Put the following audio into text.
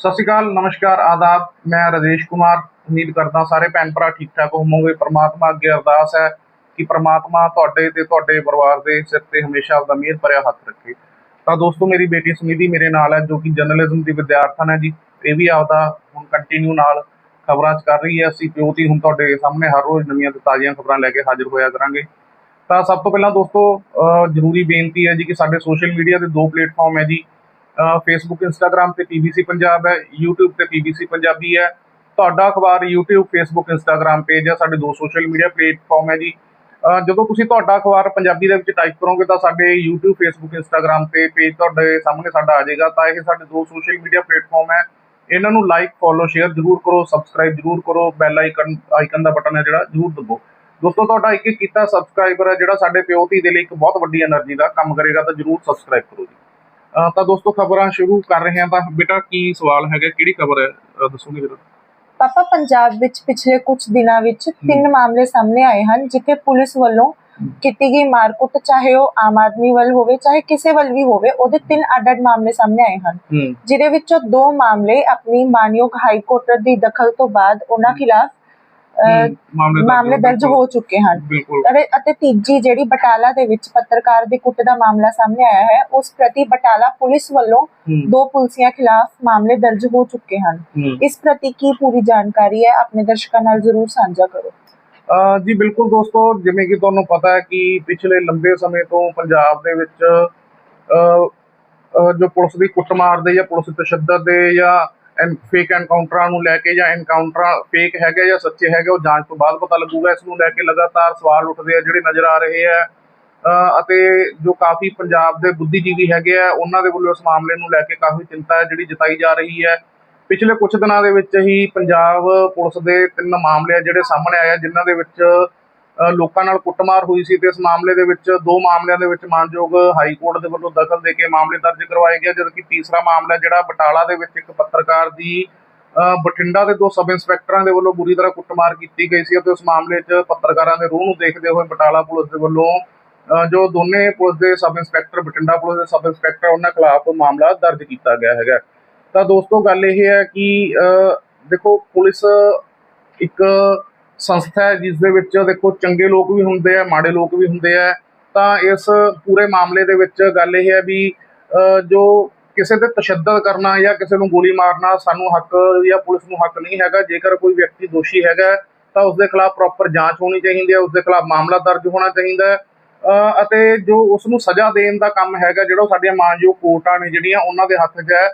ਸਤਿ ਸ਼੍ਰੀ ਅਕਾਲ, ਨਮਸਕਾਰ, ਆਦਾਬ। ਮੈਂ ਰਾਜੇਸ਼ ਕੁਮਾਰ। ਉਮੀਦ ਕਰਦਾ ਸਾਰੇ ਭੈਣ ਭਰਾ ਠੀਕ ਠਾਕ ਹੋਵੋਗੇ। ਪ੍ਰਮਾਤਮਾ ਅੱਗੇ ਅਰਦਾਸ ਹੈ ਕਿ ਪ੍ਰਮਾਤਮਾ ਤੁਹਾਡੇ ਤੇ ਤੁਹਾਡੇ ਪਰਿਵਾਰ ਦੇ ਸਿਰ ਤੇ ਹਮੇਸ਼ਾ ਆਪਦਾ ਮਿਹਰ ਭਰਿਆ ਹੱਥ ਰੱਖੇ। ਤਾਂ ਦੋਸਤੋ, ਮੇਰੀ ਬੇਟੀ ਸੁਨਿਧੀ ਮੇਰੇ ਨਾਲ ਹੈ, ਜੋ ਕਿ ਜਰਨਲਿਜ਼ਮ ਦੀ ਵਿਦਿਆਰਥਣ ਹੈ ਜੀ। ਇਹ ਵੀ ਆਪਦਾ ਹੁਣ ਕੰਟੀਨਿਊ ਨਾਲ ਖਬਰਾਂ 'ਚ ਕਰ ਰਹੀ ਹੈ। ਅਸੀਂ ਪਿਓ ਦੀ ਹੁਣ ਤੁਹਾਡੇ ਸਾਹਮਣੇ ਹਰ ਰੋਜ਼ ਨਵੀਆਂ ਤੇ ਤਾਜ਼ੀਆਂ ਖਬਰਾਂ ਲੈ ਕੇ ਹਾਜ਼ਰ ਹੋਇਆ ਕਰਾਂਗੇ। ਤਾਂ ਸਭ ਤੋਂ ਪਹਿਲਾਂ ਦੋਸਤੋ ਜ਼ਰੂਰੀ ਬੇਨਤੀ ਹੈ ਜੀ ਕਿ ਸਾਡੇ ਸੋਸ਼ਲ ਮੀਡੀਆ ਦੇ ਦੋ ਪਲੇਟਫਾਰਮ ਹੈ ਜੀ। ਫੇਸਬੁੱਕ ਇੰਸਟਾਗ੍ਰam ਤੇ ਪੀਬੀਸੀ ਪੰਜਾਬ ਹੈ, YouTube ਤੇ ਪੀਬੀਸੀ ਪੰਜਾਬੀ ਹੈ। ਤੁਹਾਡਾ ਅਖਬਾਰ YouTube ਫੇਸਬੁੱਕ ਇੰਸਟਾਗ੍ਰam ਪੇਜ ਹੈ, ਸਾਡੇ ਦੋ ਸੋਸ਼ਲ ਮੀਡੀਆ ਪਲੇਟਫਾਰਮ ਹੈ ਜੀ। ਜਦੋਂ ਤੁਸੀਂ ਤੁਹਾਡਾ ਅਖਬਾਰ ਪੰਜਾਬੀ ਦੇ ਵਿੱਚ ਟਾਈਪ ਕਰੋਗੇ ਤਾਂ ਸਾਡੇ YouTube, Facebook, Instagram ਤੇ ਪੇਜ ਤੁਹਾਡੇ ਸਾਹਮਣੇ ਸਾਡਾ ਆ ਜਾਏਗਾ। ਤਾਂ ਇਹ ਸਾਡੇ ਦੋ ਸੋਸ਼ਲ ਮੀਡੀਆ ਪਲੇਟਫਾਰਮ ਹੈ। ਇਹਨਾਂ ਨੂੰ ਲਾਈਕ ਫੋਲੋ ਸ਼ੇਅਰ ਜ਼ਰੂਰ ਕਰੋ ਸਬਸਕ੍ਰਾਈਬ ਜ਼ਰੂਰ ਕਰੋ ਬੈਲ ਆਈਕਨ ਆਈਕਨ ਦਾ ਬਟਨ ਹੈ ਜਿਹੜਾ, ਜ਼ਰੂਰ ਦਬੋ ਦੋਸਤੋ, ਤੁਹਾਡਾ ਇੱਕ ਇੱਕ ਕੀਤਾ ਸਬਸਕ੍ਰਾਈਬਰ ਹੈ ਜਿਹੜਾ ਸਾਡੇ ਪਿਓਤੀ ਦੇ ਲਈ ਇੱਕ ਬਹੁਤ ਵੱਡੀ એનર્ਜੀ ਦਾ ਕੰਮ ਕਰੇਗਾ ਤਾਂ ਜ਼ਰੂਰ ਸਬਸਕ੍ਰਾਈਬ ਕਰੋ ਜੀ। ਤਾਂ ਦੋਸਤੋ ਖਬਰਾਂ ਸ਼ੁਰੂ ਕਰ ਰਹੇ ਹਾਂ ਤਾਂ ਬੇਟਾ ਕੀ ਸਵਾਲ ਹੈਗਾ ਕਿਹੜੀ ਖਬਰ ਹੈ? ਦੱਸੋਗੇ ਜਰਾ ਪਾਪਾ ਪੰਜਾਬ ਵਿੱਚ ਪਿਛਲੇ ਕੁਝ ਦਿਨਾਂ ਵਿੱਚ ਤਿੰਨ ਮਾਮਲੇ ਸਾਹਮਣੇ ਆਏ ਹਨ ਜਿੱਥੇ ਪੁਲਿਸ ਵੱਲੋਂ ਕੀਤੀ ਗਈ ਮਾਰਕੁੱਟ ਚਾਹੇ ਉਹ ਆਮ ਆਦਮੀ ਵੱਲ ਹੋਵੇ ਚਾਹੇ ਕਿਸੇ ਵੱਲ ਵੀ ਹੋਵੇ ਉਹਦੇ ਤਿੰਨ ਅੱਡ-ਅੱਡ ਮਾਮਲੇ ਸਾਹਮਣੇ ਆਏ ਹਨ। ਜਿਹਦੇ ਵਿੱਚੋਂ ਦੋ ਮਾਮਲੇ ਆਪਣੀ ਮਾਨਯੋਗ ਹਾਈ ਕੋਰਟ ਦੀ ਦਖਲ ਤੋਂ ਬਾਅਦ ਉਹਨਾਂ ਖਿਲਾਫ ਮਾਮਲੇ ਦਰਜ ਹੋ ਚੁੱਕੇ ਹਨ। ਅਤੇ ਤੀਜੀ ਜਿਹੜੀ ਬਟਾਲਾ ਦੇ ਵਿੱਚ ਪੱਤਰਕਾਰ ਦੀ ਕੁੱਟ ਦਾ ਮਾਮਲਾ ਸਾਹਮਣੇ ਆਇਆ ਹੈ ਉਸ ਪ੍ਰਤੀ ਬਟਾਲਾ ਪੁਲਿਸ ਵੱਲੋਂ ਦੋ ਪੁਲਸੀਆਂ ਖਿਲਾਫ ਮਾਮਲੇ ਦਰਜ ਹੋ ਚੁੱਕੇ ਹਨ। ਇਸ ਪ੍ਰਤੀ ਕੀ ਪੂਰੀ ਜਾਣਕਾਰੀ ਹੈ ਆਪਣੇ ਦਰਸ਼ਕਾਂ ਨਾਲ ਜ਼ਰੂਰ ਸਾਂਝਾ ਕਰੋ। ਜੀ ਬਿਲਕੁਲ ਦੋਸਤੋ ਜਿਵੇਂ ਕਿ ਤੁਹਾਨੂੰ ਪਤਾ ਹੈ ਕਿ ਪਿਛਲੇ ਲੰਬੇ ਸਮੇਂ ਤੋਂ ਪੰਜਾਬ ਦੇ ਵਿੱਚ ਜੋ ਪੁਲਿਸ ਦੀ ਕੁੱਟਮਾਰ ਦੇ ਜਾਂ ਪੁਲਿਸ ਤਸ਼ੱਦਦ ਦੇ ਜਾਂ ਫੇਕ ਐਨਕਾਊਂਟਰਾਂ ਨੂੰ ਲੈ ਕੇ ਜਾਂ ਐਨਕਾਊਂਟਰਾਂ ਫੇਕ ਹੈਗੇ ਜਾਂ ਸੱਚੇ ਹੈਗੇ, ਉਹ ਜਾਂਚ ਤੋਂ ਬਾਅਦ ਪਤਾ ਲੱਗੂਗਾ। ਇਸ ਨੂੰ ਲੈ ਕੇ ਲਗਾਤਾਰ ਸਵਾਲ ਉੱਠਦੇ ਆ, ਜਿਹੜੇ ਨਜ਼ਰ ਆ ਰਹੇ ਆ। ਅਤੇ ਜੋ ਕਾਫੀ ਪੰਜਾਬ ਦੇ ਬੁੱਧੀਜੀਵੀ ਹੈਗੇ ਆ, ਉਹਨਾਂ ਦੇ ਵੱਲੋਂ ਇਸ ਮਾਮਲੇ ਨੂੰ ਲੈ ਕੇ ਕਾਫੀ ਚਿੰਤਾ ਹੈ, ਜਿਹੜੀ ਜਤਾਈ ਜਾ ਰਹੀ ਹੈ। ਪਿਛਲੇ ਕੁਝ ਦਿਨਾਂ ਦੇ ਵਿੱਚ ਹੀ ਪੰਜਾਬ ਪੁਲਿਸ ਦੇ ਤਿੰਨ ਮਾਮਲੇ ਆ ਜਿਹੜੇ ਸਾਹਮਣੇ ਆਏ ਆ, ਜਿਨ੍ਹਾਂ ਦੇ ਵਿੱਚ ਲੋਕਾਂ ਨਾਲ ਕੁੱਟਮਾਰ ਹੋਈ ਸੀ ਤੇ ਇਸ ਮਾਮਲੇ ਦੇ ਵਿੱਚ ਦੋ ਮਾਮਲਿਆਂ ਦੇ ਵਿੱਚ ਮਾਨਯੋਗ ਹਾਈ ਕੋਰਟ ਦੇ ਵੱਲੋਂ ਦਖਲ ਦੇ ਕੇ ਮਾਮਲੇ ਦਰਜ ਕਰਵਾਏ ਗਏ, ਜਦਕਿ ਤੀਸਰਾ ਮਾਮਲਾ ਜਿਹੜਾ ਬਟਾਲਾ ਦੇ ਵਿੱਚ ਇੱਕ ਪੱਤਰਕਾਰ ਦੀ ਬਠਿੰਡਾ ਦੇ ਦੋ ਸਬ ਇੰਸਪੈਕਟਰਾਂ ਦੇ ਵੱਲੋਂ ਬੁਰੀ ਤਰ੍ਹਾਂ ਕੁੱਟਮਾਰ ਕੀਤੀ ਗਈ ਸੀ ਅਤੇ ਉਸ ਮਾਮਲੇ 'ਚ ਪੱਤਰਕਾਰਾਂ ਦੇ ਰੂਹ ਨੂੰ ਦੇਖਦੇ ਹੋਏ ਬਟਾਲਾ ਪੁਲਿਸ ਦੇ ਵੱਲੋਂ ਜੋ ਦੋਨੇ ਪੁਲਿਸ ਦੇ ਸਬ ਇੰਸਪੈਕਟਰ, ਬਠਿੰਡਾ ਪੁਲਿਸ ਦੇ ਸਬ ਇੰਸਪੈਕਟਰ, ਉਹਨਾਂ ਖਿਲਾਫ ਮਾਮਲਾ ਦਰਜ ਕੀਤਾ ਗਿਆ ਹੈਗਾ। ਤਾਂ ਦੋਸਤੋ, ਗੱਲ ਇਹ ਹੈ ਕਿ ਦੇਖੋ ਪੁਲਿਸ ਇੱਕ ਸੰਸਥਾ ਹੈ ਜਿਸ ਦੇ ਵਿੱਚ ਦੇਖੋ ਚੰਗੇ ਲੋਕ ਵੀ ਹੁੰਦੇ ਆ, ਮਾੜੇ ਲੋਕ ਵੀ ਹੁੰਦੇ ਆ, ਤਾਂ ਇਸ ਪੂਰੇ ਮਾਮਲੇ ਦੇ ਵਿੱਚ ਗੱਲ ਇਹ ਹੈ ਵੀ ਜੋ ਕਿਸੇ ਤੇ ਤਸ਼ੱਦਦ ਕਰਨਾ ਜਾਂ ਕਿਸੇ ਨੂੰ ਗੋਲੀ ਮਾਰਨਾ ਸਾਨੂੰ ਹੱਕ ਜਾਂ ਪੁਲਿਸ ਨੂੰ ਹੱਕ ਨਹੀਂ ਹੈਗਾ, ਜੇਕਰ ਕੋਈ ਵਿਅਕਤੀ ਦੋਸ਼ੀ ਹੈਗਾ, ਤਾਂ ਉਸ ਦੇ ਖਿਲਾਫ ਪ੍ਰੋਪਰ ਜਾਂਚ ਹੋਣੀ ਚਾਹੀਦੀ ਹੈ ਉਸ ਦੇ ਖਿਲਾਫ ਮਾਮਲਾ ਦਰਜ ਹੋਣਾ ਚਾਹੀਦਾ ਹੈ। ਅਤੇ ਜੋ ਉਸ ਨੂੰ ਸਜ਼ਾ ਦੇਣ ਦਾ ਕੰਮ ਹੈਗਾ, ਜਿਹੜਾ ਉਹ ਸਾਡੀਆਂ ਮਾਨਯੋਗ ਕੋਰਟਾਂ ਨੇ ਜਿਹੜੀਆਂ ਉਹਨਾਂ ਦੇ ਹੱਥ 'ਚ ਹੈ